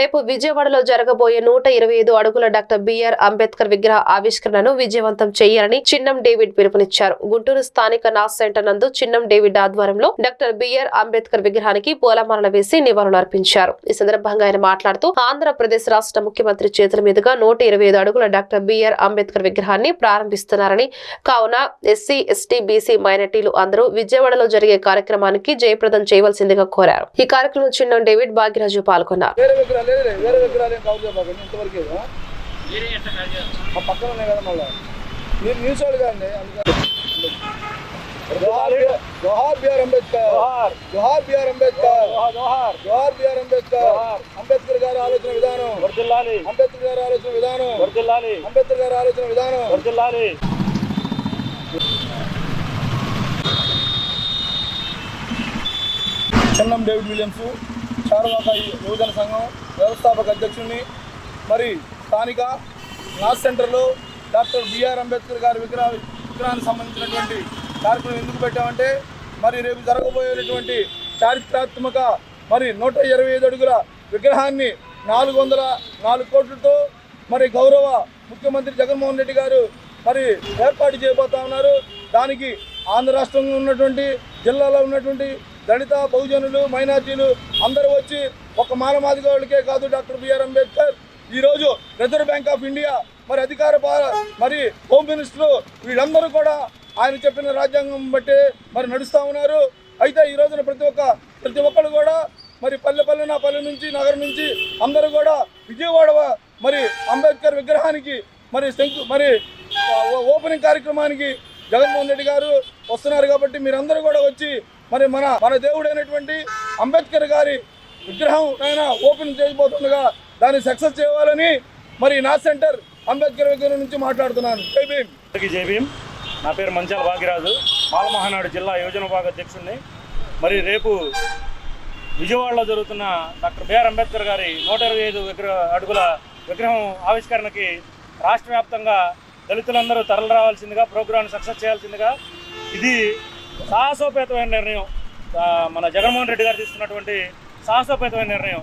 రేపు విజయవాడలో జరగబోయే నూట ఇరవై ఐదు అడుగుల డాక్టర్ బిఆర్ అంబేద్కర్ విగ్రహ ఆవిష్కరణను విజయవంతం చేయాలని చిన్నం డేవిడ్ పిలుపునిచ్చారు. గుంటూరు స్థానిక నాస్ సెంటర్ నందు చిన్నం డేవిడ్ ఆధ్వర్యంలో డాక్టర్ బిఆర్ అంబేద్కర్ విగ్రహానికి పూలమాలలు వేసి నివాళులర్పించారు. ఈ సందర్భంగా ఆయన మాట్లాడుతూ ఆంధ్రప్రదేశ్ రాష్ట్ర ముఖ్యమంత్రి చేతుల మీదుగా నూట ఇరవై ఐదు అడుగుల డాక్టర్ బిఆర్ అంబేద్కర్ విగ్రహాన్ని ప్రారంభిస్తున్నారని కావున ఎస్సీ ఎస్టీ బీసీ మైనార్టీలు అందరూ విజయవాడలో జరిగే కార్యక్రమానికి జయప్రదం చేయవలసిందిగా కోరారు. ఈ కార్యక్రమం చిన్నం డేవిడ్ భాగ్యరాజు పాల్గొన్నారు. వేరే విగ్రహాలు లేదు వేరే విగ్రహాలు ఏం కవర్ చేయబాకండి ఇంతవరకు ఏదో. మా పక్కన ఉన్నాయి కదా మళ్ళీ. మీరు న్యూస్ వాళ్ళు కాదండి జోహార్ బిఆర్ అంబేద్కర్. జోహార్. బిఆర్ అంబేద్కర్. జోహార్ బిఆర్ అంబేద్కర్. అంబేద్కర్ గారి ఆలోచన విధానం. అంబేద్కర్ గారి ఆలోచన విధానం. అంబేద్కర్ గారి ఆలోచన విధానం. చెన్నం డేవిడ్ విలియమ్స్ చారువాక యువజన సంఘం. వ్యవస్థాపక అధ్యక్షుడిని మరి స్థానిక నాస్ సెంటర్లో డాక్టర్ బిఆర్ అంబేద్కర్ గారి విగ్రహ విగ్రహానికి సంబంధించినటువంటి కార్యక్రమం ఎందుకు పెట్టామంటే మరి రేపు జరగబోయేటటువంటి చారిత్రాత్మక మరి నూట ఇరవై ఐదు అడుగుల విగ్రహాన్ని నాలుగు వందల నాలుగు కోట్లతో మరి గౌరవ ముఖ్యమంత్రి జగన్మోహన్ రెడ్డి గారు మరి ఏర్పాటు చేయబోతా ఉన్నారు. దానికి ఆంధ్ర రాష్ట్రంలో ఉన్నటువంటి జిల్లాలో ఉన్నటువంటి దళిత బహుజనులు మైనార్టీలు అందరూ వచ్చి ఒక మానవాధికారులకే కాదు డాక్టర్ బిఆర్ అంబేద్కర్. ఈరోజు రిజర్వ్ బ్యాంక్ ఆఫ్ ఇండియా మరి అధికార మరి హోమ్ మినిస్టర్ వీళ్ళందరూ కూడా ఆయన చెప్పిన రాజ్యాంగం బట్టి మరి నడుస్తూ ఉన్నారు. అయితే ఈ రోజున ప్రతి ఒక్క ప్రతి ఒక్కరు కూడా మరి పల్లె పల్లెన పల్లె నుంచి నగరం నుంచి అందరూ కూడా విజయవాడ మరి అంబేద్కర్ విగ్రహానికి మరి శంకు మరి ఓపెనింగ్ కార్యక్రమానికి జగన్మోహన్ రెడ్డి గారు వస్తున్నారు కాబట్టి మీరందరూ కూడా వచ్చి మరి మన మన దేవుడైనటువంటి అంబేద్కర్ గారి విగ్రహం ఆయన ఓపెన్ చేయబోతుండగా దాన్ని సక్సెస్ చేయాలని మరి నా సెంటర్ అంబేద్కర్ విగ్రహం నుంచి మాట్లాడుతున్నాను. జై భీమ్. జై భీమ్. నా పేరు మంచాల భాగ్యరాజు. మాలమహానాడు జిల్లా యోజన భాగ అధ్యక్షుడిని. మరి రేపు విజయవాడలో జరుగుతున్న డాక్టర్ బిఆర్ అంబేద్కర్ గారి నూట ఇరవై ఐదు విగ్రహ అడుగుల విగ్రహం ఆవిష్కరణకి రాష్ట్ర వ్యాప్తంగా దళితులందరూ తరలి రావాల్సిందిగా ప్రోగ్రాం సక్సెస్ చేయాల్సిందిగా ఇది సాహసోపేతమైన నిర్ణయం మన జగన్మోహన్ రెడ్డి గారు తీసుకున్నటువంటి సాహసోపేతమైన నిర్ణయం.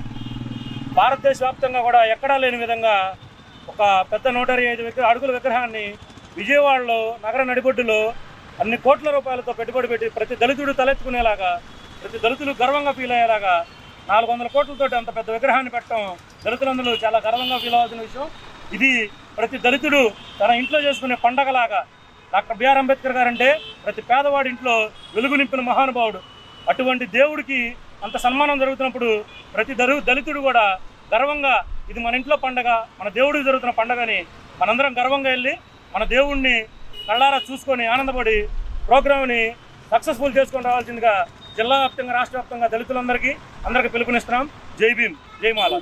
భారతదేశ వ్యాప్తంగా కూడా ఎక్కడా లేని విధంగా ఒక పెద్ద నూట ఇరవై ఐదు విగ్రహ అడుగుల విగ్రహాన్ని విజయవాడలో నగర నడిబొడ్డులో అన్ని కోట్ల రూపాయలతో పెట్టుబడి పెట్టి ప్రతి దళితుడు తలెత్తుకునేలాగా ప్రతి దళితులు గర్వంగా ఫీల్ అయ్యేలాగా నాలుగు వందల కోట్లతో అంత పెద్ద విగ్రహాన్ని పెట్టడం దళితులందరూ చాలా గర్వంగా ఫీల్ అవ్వాల్సిన విషయం. ఇది ప్రతి దళితుడు తన ఇంట్లో చేసుకునే పండగలాగా డాక్టర్ బిఆర్ అంబేద్కర్ గారు అంటే ప్రతి పేదవాడి ఇంట్లో వెలుగు నింపిన మహానుభావుడు. అటువంటి దేవుడికి అంత సన్మానం జరుగుతున్నప్పుడు ప్రతి దరు దళితుడు కూడా గర్వంగా ఇది మన ఇంట్లో పండగ మన దేవుడికి జరుగుతున్న పండగని మనందరం గర్వంగా వెళ్ళి మన దేవుణ్ణి కళ్ళారా చూసుకొని ఆనందపడి ప్రోగ్రామ్ని సక్సెస్ఫుల్ చేసుకొని రావాల్సిందిగా జిల్లా వ్యాప్తంగా రాష్ట్ర వ్యాప్తంగా దళితులందరికీ అందరికీ పిలుపునిస్తున్నాం. జై భీమ్ జై మాల.